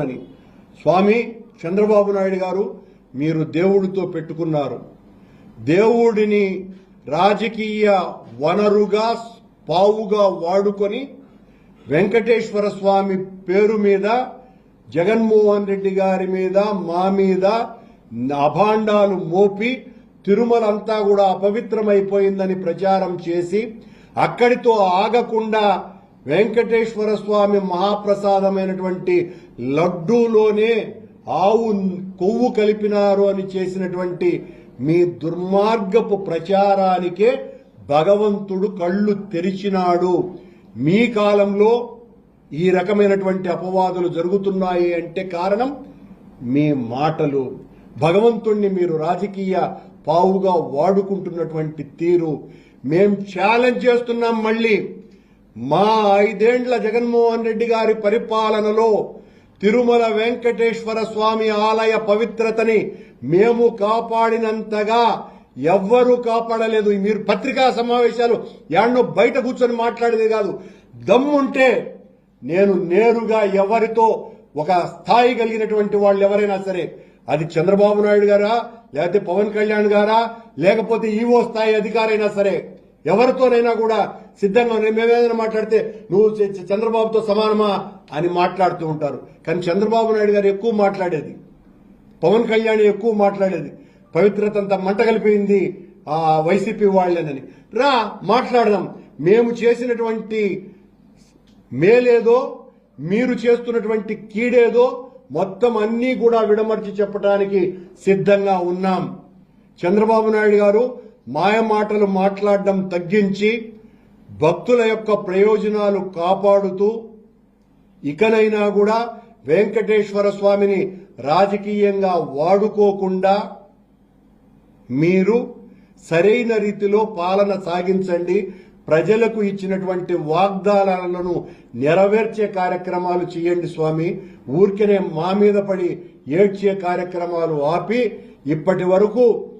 అని స్వామి చంద్రబాబు నాయుడు గారు మీరు దేవుడితో పెట్టుకున్నారు. దేవుడిని రాజకీయ వనరుగా పావుగా వాడుకొని వెంకటేశ్వర స్వామి పేరు మీద జగన్మోహన్ రెడ్డి గారి మీద మా మీద అభాండాలు మోపి తిరుమలంతా కూడా అపవిత్రమైపోయిందని ప్రచారం చేసి అక్కడితో ఆగకుండా వెంకటేశ్వర స్వామి మహాప్రసాదమైనటువంటి లడ్డూలోనే ఆవు కొవ్వు కలిపినారు అని చేసినటువంటి మీ దుర్మార్గపు ప్రచారానికే భగవంతుడు కళ్ళు తెరిచినాడు. మీ కాలంలో ఈ రకమైనటువంటి అపవాదులు జరుగుతున్నాయి అంటే కారణం మీ మాటలు. భగవంతుణ్ణి మీరు రాజకీయ పావుగా వాడుకుంటున్నటువంటి తీరు. మేం ఛాలెంజ్ చేస్తున్నాం మళ్ళీ. మా ఐదేండ్ల జగన్మోహన్ రెడ్డి గారి పరిపాలనలో తిరుమల వెంకటేశ్వర స్వామి ఆలయ పవిత్రతని మేము కాపాడినంతగా ఎవ్వరూ కాపాడలేదు. మీరు పత్రికా సమావేశాలు యాడ్నో బయట కూర్చొని మాట్లాడేది కాదు. దమ్ముంటే నేను నేరుగా ఎవరితో ఒక స్థాయి కలిగినటువంటి వాళ్ళు ఎవరైనా సరే అది చంద్రబాబు నాయుడు గారా లేకపోతే పవన్ కళ్యాణ్ గారా లేకపోతే ఈవో స్థాయి అధికారైనా సరే ఎవరితోనైనా కూడా సిద్ధంగా మేమేదైనా మాట్లాడితే నువ్వు చంద్రబాబుతో సమానమా అని మాట్లాడుతూ ఉంటారు. కానీ చంద్రబాబు నాయుడు గారు ఎక్కువ మాట్లాడేది. పవన్ కళ్యాణ్ ఎక్కువ మాట్లాడేది. పవిత్రత అంతా మంట కలిపింది ఆ వైసీపీ వాళ్ళేనని. రా మాట్లాడదాం. మేము చేసినటువంటి మేలేదో మీరు చేస్తున్నటువంటి కీడేదో మొత్తం అన్నీ కూడా విడమర్చి చెప్పడానికి సిద్ధంగా ఉన్నాం. చంద్రబాబు నాయుడు గారు మాయమాటలు మాట్లాడడం తగ్గించి భక్తుల యొక్క ప్రయోజనాలు కాపాడుతూ ఇకనైనా కూడా వెంకటేశ్వర స్వామిని రాజకీయంగా వాడుకోకుండా మీరు సరైన రీతిలో పాలన సాగించండి. ప్రజలకు ఇచ్చినటువంటి వాగ్దానాలను నెరవేర్చే కార్యక్రమాలు చేయండి స్వామి. ఊరికనే మా మీద పడి ఏడ్చే కార్యక్రమాలు ఆపి ఇప్పటి వరకు